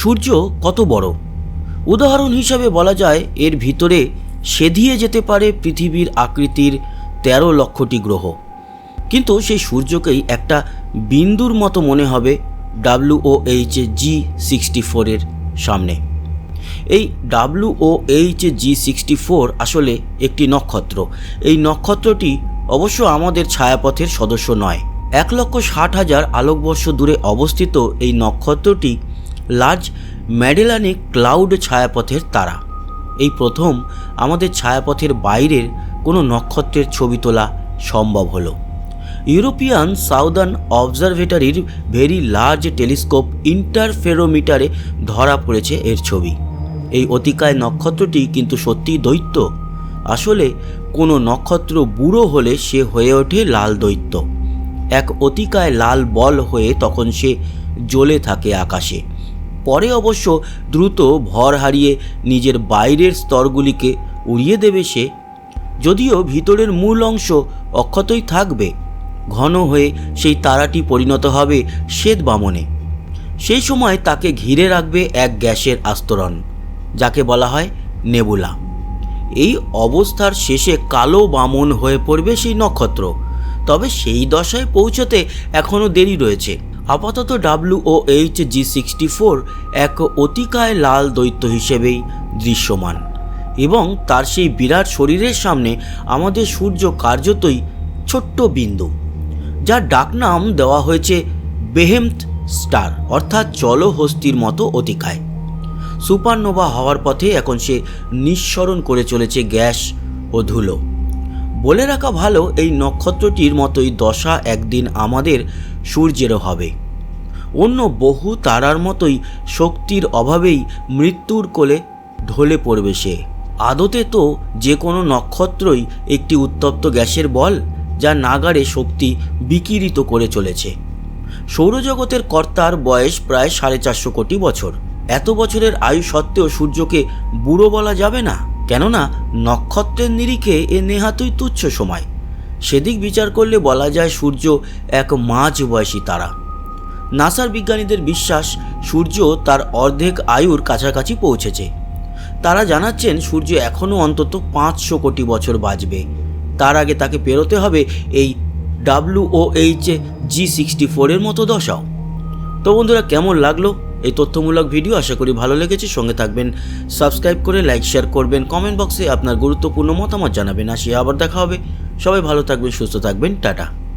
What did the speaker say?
সূর্য কত বড়? উদাহরণ হিসাবে বলা যায়, এর ভিতরে সেধিয়ে যেতে পারে পৃথিবীর আকৃতির তেরো লক্ষটি গ্রহ। কিন্তু সেই সূর্যকেই একটা বিন্দুর মতো মনে হবে ডাব্লিউ এইচ জি সিক্সটি ফোরের সামনে। এই W O H G sixty four আসলে একটি নক্ষত্র। এই নক্ষত্রটি অবশ্য আমাদের ছায়াপথের সদস্য নয়। এক লক্ষ ষাট হাজার আলোকবর্ষ দূরে অবস্থিত এই নক্ষত্রটি লার্জ ম্যাডেলানে ক্লাউড ছায়াপথের তারা। এই প্রথম আমাদের ছায়াপথের বাইরের কোনো নক্ষত্রের ছবি তোলা সম্ভব হলো। ইউরোপিয়ান সাউদার্ন অবজারভেটরির ভেরি লার্জ টেলিস্কোপ ইন্টারফেরোমিটারে ধরা পড়েছে এর ছবি। এই অতিকায় নক্ষত্রটি কিন্তু সত্যিই দৈত্য। আসলে কোনো নক্ষত্র বুড়ো হলে সে হয়ে ওঠে লাল দৈত্য। এক অতিকায় লাল বল হয়ে তখন সে জ্বলে থাকে আকাশে। পরে অবশ্য দ্রুত ভর হারিয়ে নিজের বাইরের স্তরগুলিকে উড়িয়ে দেবে সে। যদিও ভিতরের মূল অংশ অক্ষতই থাকবে, ঘন হয়ে সেই তারাটি পরিণত হবে শ্বেত বামনে। সেই সময় তাকে ঘিরে রাখবে এক গ্যাসের আস্তরণ, যাকে বলা হয় নেবুলা। এই অবস্থার শেষে কালো বামন হয়ে পড়বে সেই নক্ষত্র, তবে সেই দশায় পৌঁছতে এখনও দেরি রয়েছে। আপাতত W O H G sixty four এক অতিকায় লাল দৈত্য হিসেবেই দৃশ্যমান এবং তার সেই বিরাট শরীরের সামনে আমাদের সূর্য কার্যতই ছোট্ট বিন্দু, যার ডাকনাম দেওয়া হয়েছে বেহেমথ স্টার, অর্থাৎ জলহস্তির মতো অতিকায়। সুপারনোভা হওয়ার পথে এখন সে নিঃসরণ করে চলেছে গ্যাস ও ধুলো। বলে রাখা ভালো, এই নক্ষত্রটির মতোই দশা একদিন আমাদের সূর্যেরও হবে। অন্য বহু তারার মতোই শক্তির অভাবেই মৃত্যুর কোলে ঢলে পড়বে সে। আদতে তো যে কোনো নক্ষত্রই একটি উত্তপ্ত গ্যাসের বল যা নাগারে শক্তি বিকিরিত করে চলেছে। সৌরজগতের কর্তার বয়স প্রায় সাড়ে চারশো কোটি বছর। এত বছরের আয়ু সত্ত্বেও সূর্যকে বুড়ো বলা যাবে না। কেননা নক্ষত্রের নিরিখে এ নেহাতই তুচ্ছ সময়। সেদিক বিচার করলে বলা যায় সূর্য এক মাঝ বয়সী তারা। নাসার বিজ্ঞানীদের বিশ্বাস, সূর্য তার অর্ধেক আয়ুর কাছাকাছি পৌঁছেছে। তারা জানাচ্ছেন, সূর্য এখনও অন্তত পাঁচশো কোটি বছর বাঁচবে। তার আগে তাকে পেরোতে হবে এই W O H G sixty ফোরের মতো দশাও। তো বন্ধুরা, কেমন লাগল? এই তথ্যমূলক ভিডিও আশা করি ভালো লেগেছে, সঙ্গে থাকবেন। সাবস্ক্রাইব করে লাইক, শেয়ার করবেন। কমেন্ট বক্সে আপনার গুরুত্বপূর্ণ মতামত জানাবেন। আসি আবার দেখা হবে। সবাই ভালো থাকবেন, সুস্থ থাকবেন। টাটা।